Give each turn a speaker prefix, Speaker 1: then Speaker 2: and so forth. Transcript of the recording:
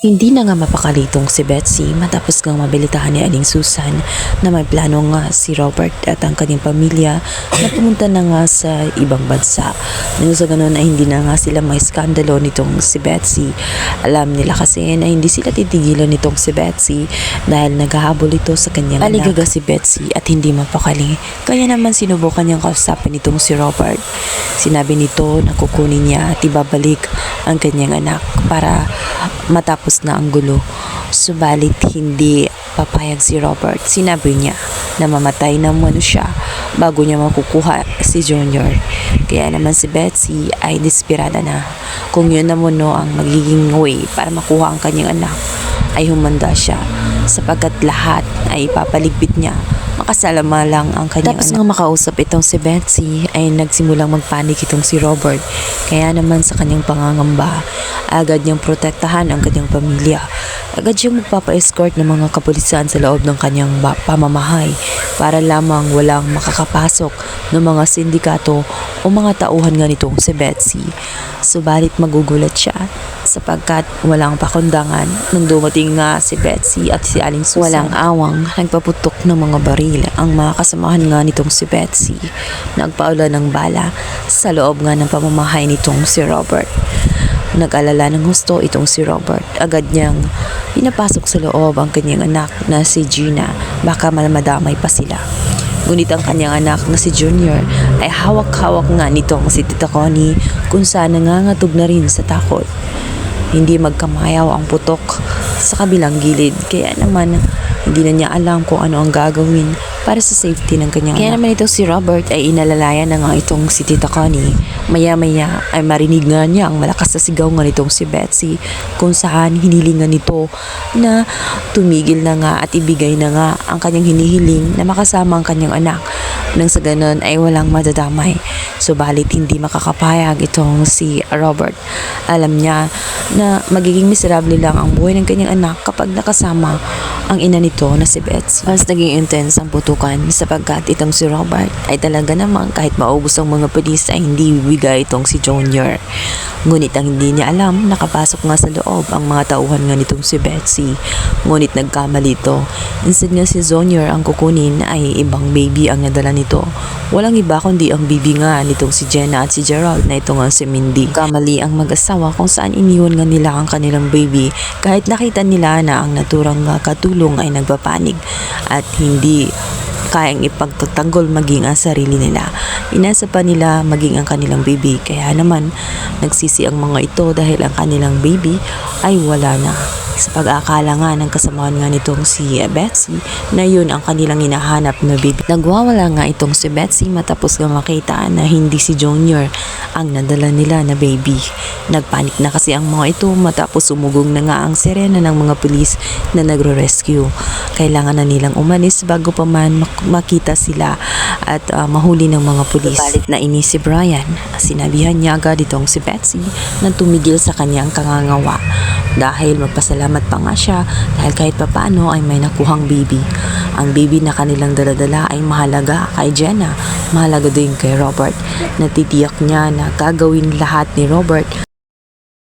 Speaker 1: Hindi na nga mapakalitong si Betsy matapos kang mabilitahan ni Aling Susan na may plano nga si Robert at ang kanyang pamilya na pumunta na nga sa ibang bansa. Nang sa ganun ay hindi na nga sila may skandalo nitong si Betsy. Alam nila kasi na hindi sila titigilan nitong si Betsy dahil naghahabol ito sa kanyang Aligaga si Betsy at hindi mapakali. Kaya naman sinubukan niyang kausapin itong si Robert. Sinabi nito na kukunin niya at ibabalik ang kanyang anak para matapos na ang gulo. Subalit hindi papayag si Robert. Sinabi niya na mamatay na muna siya bago niya makukuha si Junior. Kaya naman si Betsy ay desperada na. Kung yun naman no ang magiging way para makuha ang kanyang anak, ay humanda siya sapagkat lahat ay ipapaligpit niya makasalama lang ang kanyang Tapos nga makausap itong si Betsy ay nagsimulang magpanik itong si Robert. Kaya naman sa kanyang pangangamba, agad niyang protektahan ang kanyang pamilya. Agad siyang magpapa-escort ng mga kapulisan sa loob ng kanyang pamamahay para lamang walang makakapasok ng mga sindikato o mga tauhan nga nitong si Betsy. Subalit magugulat siya sapagkat walang pakundangan nung dumating nga si Betsy at si Aling Susan. Walang awang nagpaputok ng mga baril ang mga kasamahan nga nitong si Betsy. Nagpaula ng bala sa loob nga ng pamamahay nitong si Robert. Nag-alala ng gusto itong si Robert. Agad niyang pinapasok sa loob ang kanyang anak na si Gina. Baka malamadamay pa sila. Ngunit ang kanyang anak na si Junior ay hawak-hawak nga nitong si Tita Connie kung saan nangangatog na rin sa takot. Hindi magkamayaw ang putok sa kabilang gilid kaya naman hindi na niya alam kung ano ang gagawin para sa safety ng kanyang Kaya naman ito si Robert ay inalalayan na nga itong si Tita Connie. Maya-maya ay marinig nga niya ang malakas na sigaw nga nitong si Betsy kung saan hinilingan nito na tumigil na nga at ibigay na nga ang kanyang hinihiling na makasama ang kanyang anak. Nang sa ganun ay walang madadamay. Subalit hindi makakapayag itong si Robert. Alam niya na magiging miserable lang ang buhay ng kanyang anak kapag nakasama ang ina nito na si Betsy. Mas naging intense ang putukan sapagkat itong si Robert ay talaga namang kahit maubos ang mga pulis ay hindi bibigay itong si Junior. Ngunit ang hindi niya alam, nakapasok nga sa loob ang mga tauhan nga nitong si Betsy. Ngunit nagkamali ito. Instead nga si Junior ang kukunin ay ibang baby ang nadala nito. Walang iba kundi ang baby nga nitong si Jenna at si Gerald na ito nga si Mindy. Kamali ang mag-asawa kung saan iniwan nga nila ang kanilang baby kahit nakita nila na ang naturang nga katulong ay nagpapanig at hindi kayang ipagtatanggol maging ang sarili nila. Inasa pa nila maging ang kanilang baby kaya naman nagsisi ang mga ito dahil ang kanilang baby ay wala na. Sa pag-aakala nga ng kasamahan nga nitong si Betsy na yun ang kanilang hinahanap na baby. Nagwawala nga itong si Betsy matapos nga makita na hindi si Junior ang nadala nila na baby. Nagpanik na kasi ang mga ito matapos umugong na nga ang sirena ng mga pulis na nagro-rescue. Kailangan na nilang umalis bago pa man mak- makita sila at ah, mahuli ng mga pulis. Balit na inis si Brian. Sinabihan niya agad itong si Betsy na tumigil sa kanyang kangangawa dahil magpasalamat pa nga siya dahil kahit papano ay may nakuhang baby. Ang baby na kanilang daladala ay mahalaga kay Jenna, mahalaga din kay Robert. Natitiyak niya na gagawin lahat ni Robert